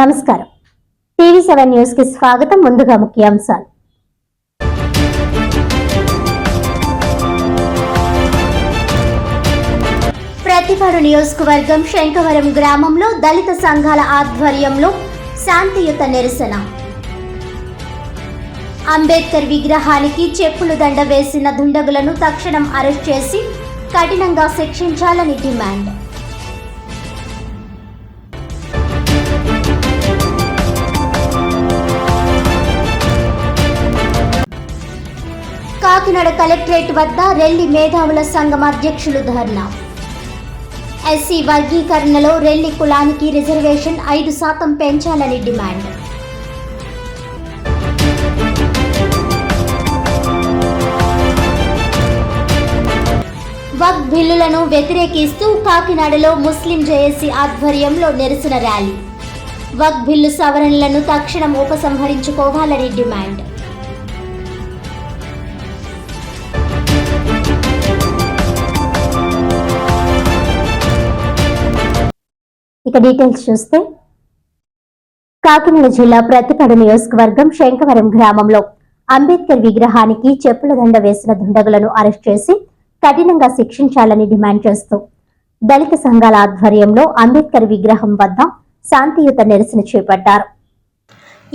నమస్కారం. TV seven న్యూస్కి స్వాగతం. ముందుగా ముఖ్యాంశాలు. ప్రతిపాడు నియోజకవర్గం శంకవరం గ్రామంలో దళిత సంఘాల ఆధ్వర్యంలో శాంతియుత నిరసన. అంబేద్కర్ విగ్రహానికి చెప్పులు దండ వేసిన దుండగులను తక్షణం అరెస్ట్ చేసి కఠినంగా శిక్షించాలని డిమాండ్. కాకినాడ కలెక్టరేట్ వద్ద రెల్లి మేధావుల సంఘం అధ్యక్షులు ధర్నా. ఎస్సీ వర్గీకరణలో రెల్లి కులానికి రిజర్వేషన్ ఐదు శాతం పెంచాలని డిమాండ్. వక్ బిల్లులను వ్యతిరేకిస్తూ కాకినాడలో ముస్లిం జేఏసీ ఆధ్వర్యంలో నిరసన ర్యాలీ. వక్ బిల్లు సవరణలను తక్షణం ఉపసంహరించుకోవాలని డిమాండ్. మరింత డీటెయిల్స్ చూస్తే కాకినాడ జిల్లా ప్రతిపాడు నియోజకవర్గం శంకవరం గ్రామంలో అంబేద్కర్ విగ్రహానికి చెప్పుల దండ వేసిన దుండగులను అరెస్ట్ చేసి కఠినంగా శిక్షించాలని డిమాండ్ చేస్తూ దళిత సంఘాల ఆధ్వర్యంలో అంబేద్కర్ విగ్రహం వద్ద శాంతియుత నిరసన చేపట్టారు.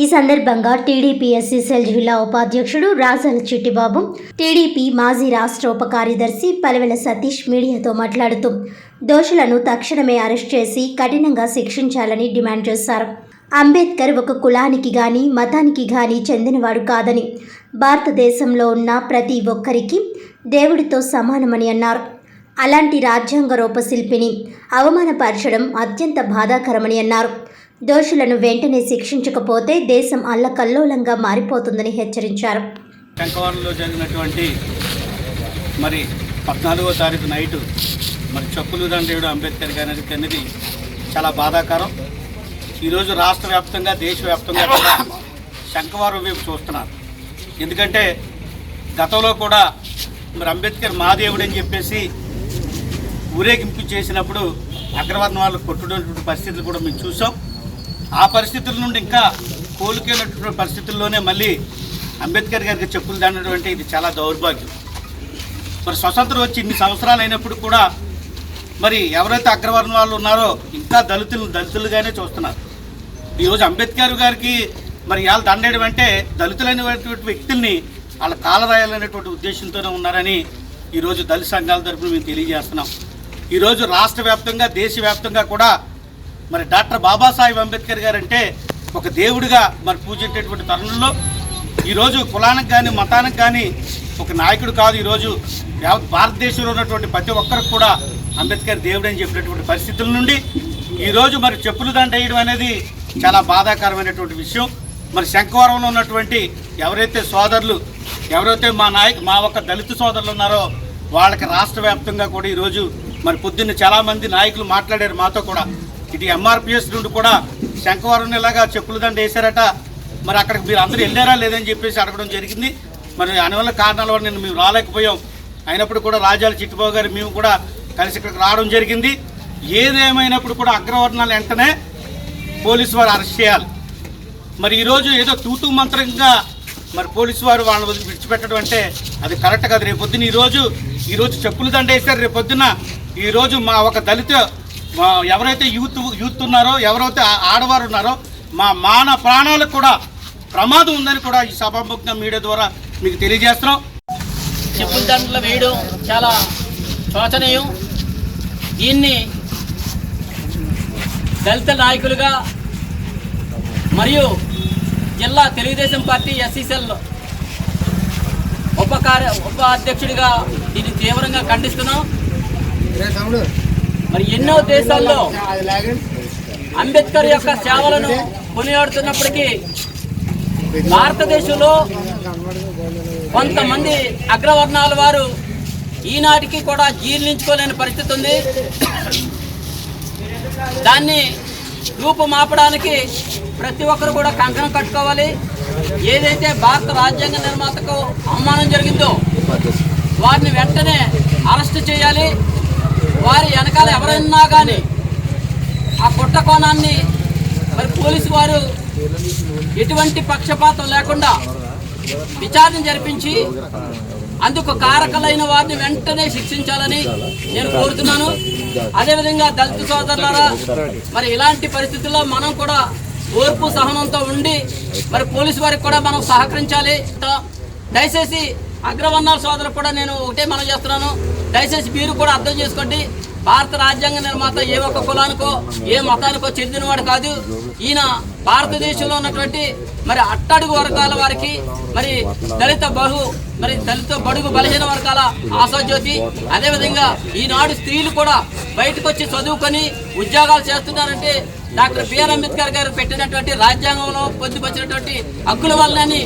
ఈ సందర్భంగా టీడీపీ ఎస్సీసెల్ జిల్లా ఉపాధ్యక్షుడు రాజల్ చిట్టిబాబు టీడీపీ మాజీ రాష్ట్ర ఉప కార్యదర్శి పలవెల సతీష్ మీడియాతో మాట్లాడుతూ దోషులను తక్షణమే అరెస్ట్ చేసి కఠినంగా శిక్షించాలని డిమాండ్ చేశారు. అంబేద్కర్ ఒక కులానికి గాని మతానికి గాని చెందినవాడు కాదని భారతదేశంలో ఉన్న ప్రతి ఒక్కరికి దేవుడితో సమానమని అన్నారు. అలాంటి రాజ్యాంగ రూపశిల్పిని అవమానపరచడం అత్యంత బాధాకరమని అన్నారు. దోషులను వెంటనే శిక్షించకపోతే దేశం అల్లకల్లోలంగా మారిపోతుందని హెచ్చరించారు. శంకవరంలో జరిగినటువంటి మరి పద్నాలుగో తారీఖు నైటు మరి చెప్పులు రండేవుడు అంబేద్కర్ గారి అనేది చాలా బాధాకరం. ఈరోజు రాష్ట్ర వ్యాప్తంగా దేశవ్యాప్తంగా కూడా శంకవరం వైపు చూస్తున్నారు. ఎందుకంటే గతంలో కూడా మరి అంబేద్కర్ మాదేవుడు అని చెప్పేసి ఊరేగింపు చేసినప్పుడు అగ్రవర్ణ వాళ్ళు కొట్టుకున్నటువంటి పరిస్థితులు కూడా మేము చూసాం. ఆ పరిస్థితుల నుండి ఇంకా కోలుకైనటువంటి పరిస్థితుల్లోనే మళ్ళీ అంబేద్కర్ గారికి చెప్పులు దండడం అంటే ఇది చాలా దౌర్భాగ్యం. మరి స్వతంత్రం వచ్చి ఇన్ని సంవత్సరాలు అయినప్పుడు కూడా మరి ఎవరైతే అగ్రవర్ణ వాళ్ళు ఉన్నారో ఇంకా దళితులు దళితులుగానే చూస్తున్నారు. ఈరోజు అంబేద్కర్ గారికి మరి ఇవాళ దండేయడం అంటే దళితులైనటువంటి వ్యక్తుల్ని వాళ్ళ కాలరాయాలనేటువంటి ఉద్దేశంతోనే ఉన్నారని ఈరోజు దళిత సంఘాల తరపున మేము తెలియజేస్తున్నాం. ఈరోజు రాష్ట్ర వ్యాప్తంగా దేశవ్యాప్తంగా కూడా మరి డాక్టర్ బాబాసాహెబ్ అంబేద్కర్ గారు అంటే ఒక దేవుడిగా మరి పూజేటటువంటి తరుణంలో ఈరోజు కులానికి కానీ మతానికి కానీ ఒక నాయకుడు కాదు. ఈరోజు యావత్ భారతదేశంలో ఉన్నటువంటి ప్రతి ఒక్కరికి కూడా అంబేద్కర్ దేవుడు అని చెప్పినటువంటి పరిస్థితుల నుండి ఈరోజు మరి చెప్పులు దండ వేయడం అనేది చాలా బాధాకరమైనటువంటి విషయం. మరి శంఖవరంలో ఉన్నటువంటి ఎవరైతే సోదరులు ఎవరైతే మా నాయక మా ఒక దళిత సోదరులు ఉన్నారో వాళ్ళకి రాష్ట్ర వ్యాప్తంగా కూడా ఈరోజు మరి పొద్దున్న చాలామంది నాయకులు మాట్లాడారు మాతో కూడా. ఇటు ఎంఆర్పిఎస్ నుండి కూడా శంఖవరం ఇలాగా చెప్పులు దండ వేశారట. మరి అక్కడికి మీరు అందరూ వెళ్ళారా లేదని చెప్పేసి అడగడం జరిగింది. మరి అనివల్ల కారణాల వల్ల నేను మేము రాలేకపోయాం. అయినప్పుడు కూడా రాజాల చిట్టుబాబు గారు మేము కూడా కలిసి ఇక్కడికి రావడం జరిగింది. ఏదేమైనప్పుడు కూడా అగ్రవర్ణాలు వెంటనే పోలీసు వారు అరెస్ట్ చేయాలి. మరి ఈరోజు ఏదో తూతూ మంత్రంగా మరి పోలీసు వారు వాళ్ళని వదిలి విడిచిపెట్టడం అంటే అది కరెక్ట్ కాదు. రేపొద్దున ఈరోజు ఈరోజు చెప్పులు దండ వేశారు. రేపు ఈరోజు మా ఒక దళిత మా ఎవరైతే యూత్ యూత్ ఉన్నారో ఎవరైతే ఆడవారు ఉన్నారో మా మాన ప్రాణాలకు కూడా ప్రమాదం ఉందని కూడా ఈ సభాముఖంగా మీడియా ద్వారా మీకు తెలియజేస్తున్నాం. చెప్పుల దండలు వేయడం చాలా శోచనీయం. దీన్ని దళిత నాయకులుగా మరియు జిల్లా తెలుగుదేశం పార్టీ ఎస్సీసెల్ ఉప కార్య ఉప అధ్యక్షుడిగా దీన్ని తీవ్రంగా ఖండిస్తున్నాం. మరి ఎన్నో దేశాల్లో అంబేద్కర్ యొక్క సేవలను కొనియాడుతున్నప్పటికీ భారతదేశంలో కొంతమంది అగ్రవర్ణాల వారు ఈనాటికి కూడా జీర్ణించుకోలేని పరిస్థితి ఉంది. దాన్ని రూపుమాపడానికి ప్రతి ఒక్కరు కూడా కంకణం కట్టుకోవాలి. ఏదైతే భారత రాజ్యాంగ నిర్మాతకు అవమానం జరిగిందో వారిని వెంటనే అరెస్ట్ చేయాలి. వారి వెనకాల ఎవరైనా కానీ ఆ పుట్ట కోణాన్ని మరి పోలీసు వారు ఎటువంటి పక్షపాతం లేకుండా విచారణ జరిపించి అందుకు కారకలైన వారిని వెంటనే శిక్షించాలని నేను కోరుతున్నాను. అదేవిధంగా దళిత సోదరులారా మరి ఇలాంటి పరిస్థితుల్లో మనం కూడా ఓర్పు సహనంతో ఉండి మరి పోలీసు వారికి కూడా మనం సహకరించాలి. దయచేసి అగ్రవర్ణాల సోదరులు కూడా నేను ఒకటే మనం చేస్తున్నాను. దయచేసి మీరు కూడా అర్థం చేసుకోండి. భారత రాజ్యాంగ నిర్మాత ఏ ఒక్క కులానికో ఏ మతానికో చెందినవాడు కాదు. ఈయన భారతదేశంలో ఉన్నటువంటి మరి అట్టడుగు వర్గాల వారికి మరి దళిత బహు మరి దళిత బడుగు బలహీన వర్గాల ఆశాజ్యోతి అదేవిధంగా ఈనాడు స్త్రీలు కూడా బయటకు వచ్చి చదువుకొని ఉద్యోగాలు చేస్తున్నారంటే డాక్టర్ బిఆర్ అంబేద్కర్ గారు పెట్టినటువంటి రాజ్యాంగంలో పొందుపరిచినటువంటి హక్కుల వల్లనే